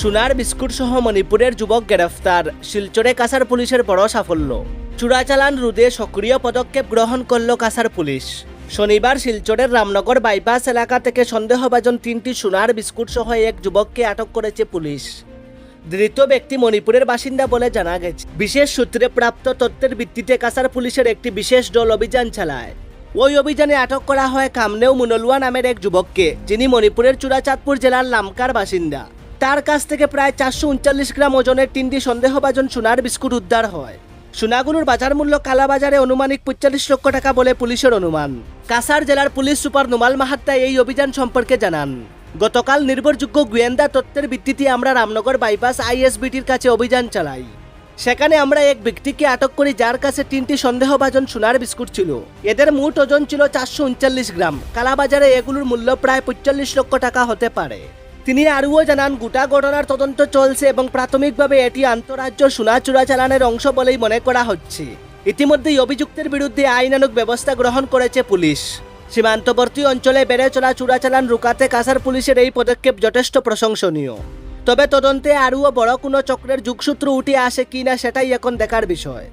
সোনার বিস্কুট সহ মণিপুরের যুবক গ্রেফতার। শিলচরে কাসার পুলিশের বড় সাফল্য। চোরাচালান রোধে সক্রিয় পদক্ষেপ গ্রহণ করল কাসার পুলিশ। শনিবার শিলচরের রামনগর বাইপাস এলাকা থেকে সন্দেহভাজন তিনটি সোনার বিস্কুট সহ এক যুবককে আটক করেছে পুলিশ। ধৃত ব্যক্তি মণিপুরের বাসিন্দা বলে জানা গেছে। বিশেষ সূত্রে প্রাপ্ত তথ্যের ভিত্তিতে কাছার পুলিশের একটি বিশেষ দল অভিযান চালায়। ওই অভিযানে আটক করা হয় কামনেও মুনলুয়া নামের এক যুবককে, যিনি মণিপুরের চূড়াচাঁদপুর জেলার লামকার বাসিন্দা। তার কাছ থেকে প্রায় চারশো উনচল্লিশ গ্রাম ওজনের তিনটি সন্দেহভাজন সোনার বিস্কুট উদ্ধার হয়। সোনাগুলোর বাজার মূল্য কালাবাজারে অনুমানিক পঁয়তাল্লিশ লক্ষ টাকা বলে পুলিশের অনুমান। কাসার জেলার পুলিশ সুপার নুমাল মাহাত্তা এই অভিযান সম্পর্কে জানান। গতকাল নির্ভরযোগ্য গোয়েন্দা তথ্যের ভিত্তিতে আমরা রামনগর বাইপাস আইএসবিটির কাছে অভিযান চালাই। সেখানে আমরা এক ব্যক্তিকে আটক করি যার কাছে তিনটি সন্দেহভাজন সোনার বিস্কুট ছিল। এদের মোট ওজন ছিল চারশো উনচল্লিশ গ্রাম। কালাবাজারে এগুলোর মূল্য প্রায় পঁয়তাল্লিশ লক্ষ টাকা হতে পারে। তিনি আরও জানান, গোটা ঘটনার তদন্ত চলছে এবং প্রাথমিকভাবে এটি আন্তঃরাজ্য সোনা চোরাচালানের অংশ বলেই মনে করা হচ্ছে। ইতিমধ্যেই অভিযুক্তের বিরুদ্ধে আইনানুগ ব্যবস্থা গ্রহণ করেছে পুলিশ। সীমান্তবর্তী অঞ্চলে বেড়ে চলা চোরাচালান রুকাতে কাসার পুলিশের এই পদক্ষেপ যথেষ্ট প্রশংসনীয়। তবে তদন্তে আরও বড় কোনো চক্রের যুগসূত্র উঠে আসে কিনা সেটাই এখন দেখার বিষয়।